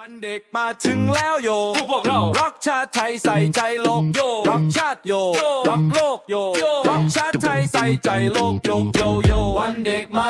วันเด็กมาถึงแล้วโยพวกเรารักชาติไทยใส่ใจโลกโยรักชาติโยรักโลกโยรักชาติไทยใส่ใจโลกโยโยโยวันเด็กมา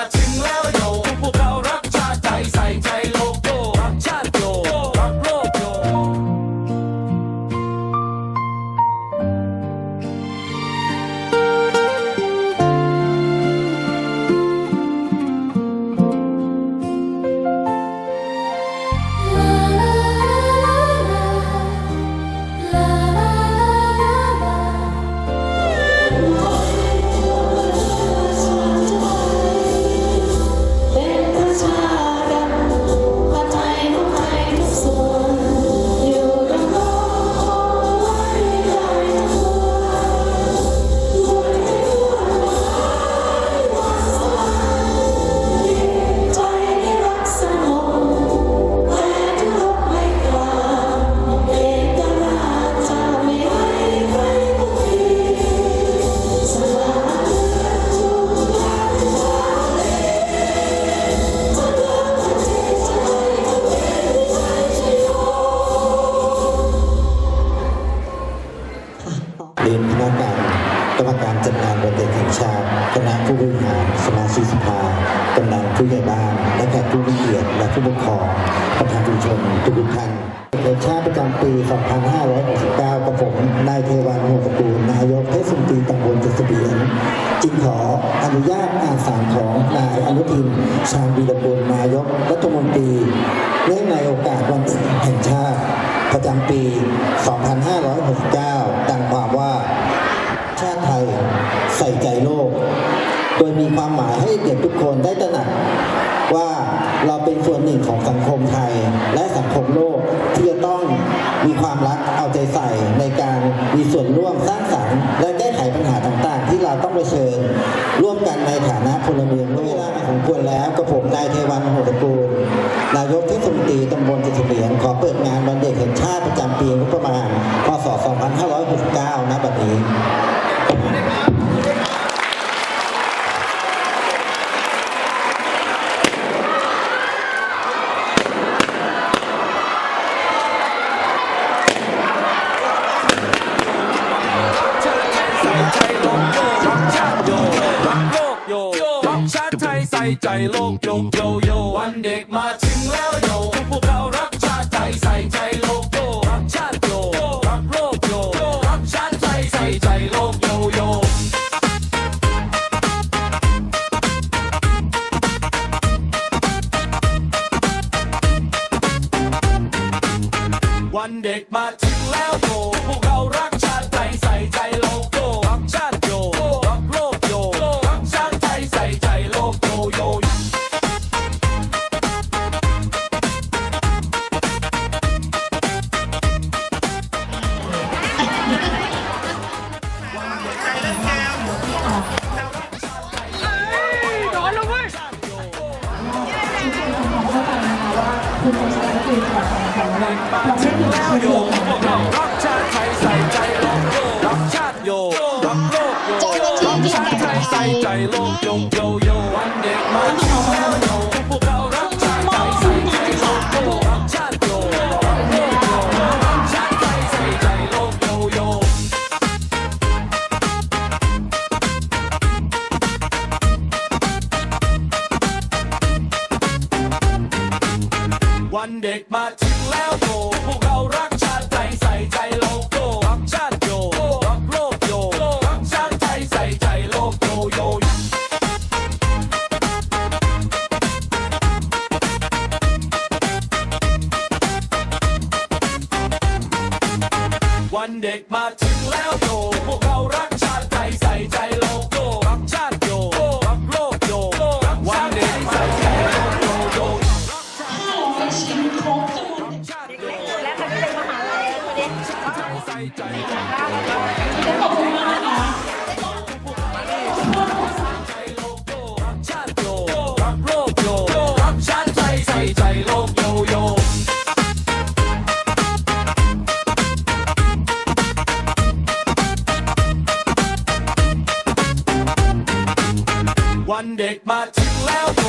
ารสมาชิกสภากำนันผู้ใหญ่บ้าน และแขกผู้มีเกียรติและผู้ปกครองประธานชุมชนทุกท่านเด็กชาติประจำปี 2569กับผมนายเทวันหัวตระกูลนายกเทศมนตรีตำบลเจษเบียนจึงขออนุญาตอ่านสารของนายอนุทิน ชาญวีรกุลนายกรัฐมนตรีเนื่องในโอกาสวันแห่งชาติ ประจำปี 2569 ดังความว่า ชาติไทยใส่ใจโลก โดยมีความหมายให้เด็กทุกคนได้ตระหนักว่าเราเป็นส่วนหนึ่งของสังคมไทยและสังคมโลกที่จะต้องมีความรักเอาใจใส่ในการมีส่วนร่วมสร้างสรรค์ และแก้ไขปัญหาต่างๆ ที่เราต้องเผชิญ ร่วมกันในฐานะพลเมืองด้วยเวลาสมควรแล้วกับผมนายเทวันโหตระกูลนายกเทศมนตรีตำบลเจษเบียนขอเปิดงานวันเด็กแห่งชาติประจำปีงบประมาณพศ 2569ณบัดนี้ ไทยใส่ใจโลกโยโยโยวันเด็กมาถึงแล้วโยพวกเรารักชาติไทยใส่ใจโลกโยรักชาติโยรักโลกโยรักชาติไทยใส่ใจโลกโยโยวันเด็กมาถึงแล้วโย ถึงแล้วโยพวกเรารักชาติไทยใส่ใจโลกโยรักชาติโยรักโลกโยรักชาติไทยใส่ใจโลกโยโยโยวันเด็กมา เด็กมาถึงแล้วโยพวกเรารักชาติไทยใส่ใจโลกโยรักชาติโยรักโลกโยรักชาติไทยใส่ใจโลกโยโยวันเด็กมาถึงแล้วโย ขอบจใจมากนะคะวันเด็กมาถึงแล้ว